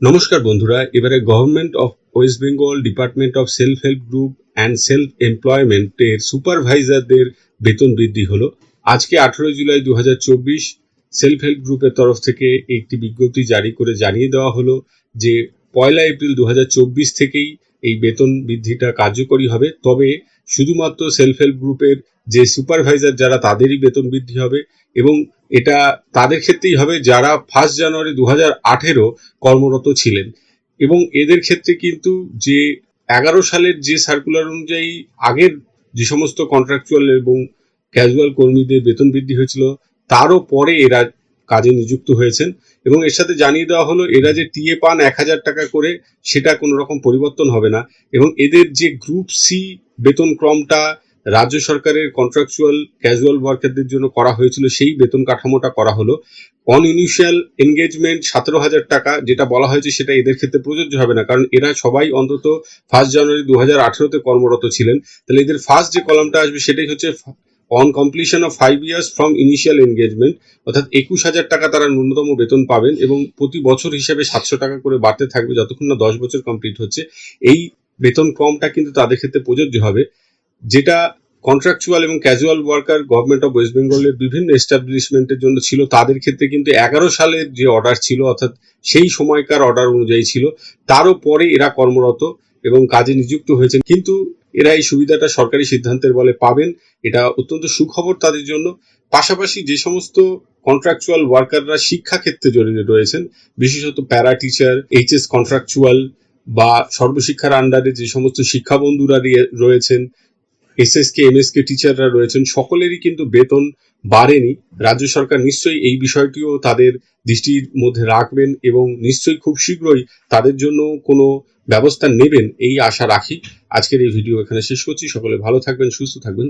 নমস্কার বন্ধুরা, এবারে government of West Bengal department of self help group and self এমপ্লয়মেন্টের সুপারভাইজারদের বেতন বৃদ্ধি হলো। আজকে আঠেরোই জুলাই দু হাজার চব্বিশ সেলফ হেল্প গ্রুপের তরফ থেকে একটি বিজ্ঞপ্তি জারি করে জানিয়ে দেওয়া হলো যে পয়লা এপ্রিল দু হাজার চব্বিশ থেকেই এই বেতন বৃদ্ধিটা কার্যকরী হবে। তবে শুধুমাত্র সেলফ হেল্প গ্রুপের যে সুপারভাইজার যারা তাদেরই বেতন বৃদ্ধি হবে এবং এটা তাদের ক্ষেত্রেই হবে যারা ফার্স্ট জানুয়ারি দু আঠেরো কর্মরত ছিলেন। এবং এদের ক্ষেত্রে কিন্তু যে এগারো সালের যে সার্কুলার অনুযায়ী আগের যে সমস্ত কন্ট্রাকচুয়াল এবং ক্যাজুয়াল কর্মীদের বেতন বৃদ্ধি হয়েছিল, তারও পরে এরা কাজে নিযুক্ত হয়েছেন এবং এর সাথে জানিয়ে দেওয়া হলো, এরা যে টিএ পান এক হাজার টাকা করে, সেটা কোনো রকম পরিবর্তন হবে না। এবং এদের যে গ্রুপ সি বেতন ক্রমটা রাজ্য সরকারের কন্ট্রাকচুয়াল ক্যাজুয়াল ওয়ার্কারদের জন্য করা হয়েছিল, সেই বেতন কাঠামোটা করা হলো। অন ইনিশিয়াল এনগেজমেন্ট সতেরো হাজার টাকা, যেটা বলা হয়েছে সেটা এদের ক্ষেত্রে প্রযোজ্য হবে না, কারণ এরা সবাই অন্তত ফার্স্ট জানুয়ারি দু হাজার আঠেরোতে কর্মরত ছিলেন। তাহলে এদের ফার্স্ট যে কলামটা আসবে, সেটাই হচ্ছে on completion of five years from initial engagement অর্থাৎ একুশ হাজার টাকা তারা ন্যূনতম বেতন পাবেন এবং প্রতি বছর হিসেবে সাতশো টাকা করে বাড়তে থাকবে যতক্ষণ না দশ বছর কমপ্লিট হচ্ছে। এই বেতন ক্রমটা কিন্তু তাদের ক্ষেত্রে প্রযোজ্য হবে। যেটা কন্ট্রাকচুয়াল এবং casual worker government of West বেঙ্গলের বিভিন্ন এস্টাবলিশমেন্টের জন্য ছিল, তাদের ক্ষেত্রে কিন্তু এগারো সালের যে অর্ডার ছিল, অর্থাৎ সেই সময়কার অর্ডার অনুযায়ী ছিল, তারও পরে এরা কর্মরত এবং কাজে নিযুক্ত হয়েছেন। কিন্তু এরা এই সুবিধাটা সরকারি সিদ্ধান্তের বলে পাবেন। এটা অত্যন্ত সুখবর তাদের জন্য। পাশাপাশি যে সমস্ত কন্ট্রাকচুয়াল ওয়ার্কাররা শিক্ষাক্ষেত্রে জড়িত রয়েছেন, বিশেষত প্যারা টিচার এইচএস কন্ট্রাকচুয়াল বা সর্বশিক্ষার আন্ডারে যে সমস্ত শিক্ষা বন্ধুরা রিয়ে- রয়েছেন এসএসকে এমএসকে টিচাররা রয়েছেন, সকলেরই কিন্তু বেতন বাড়েনি। রাজ্য সরকার নিশ্চয়ই এই বিষয়টিও তাদের দৃষ্টির মধ্যে রাখবেন এবং নিশ্চয়ই খুব শীঘ্রই তাদের জন্য কোনো ব্যবস্থা নেবেন, এই আশা রাখি। আজকের এই ভিডিও এখানে শেষ করছি। সকলে ভালো থাকবেন, সুস্থ থাকবেন।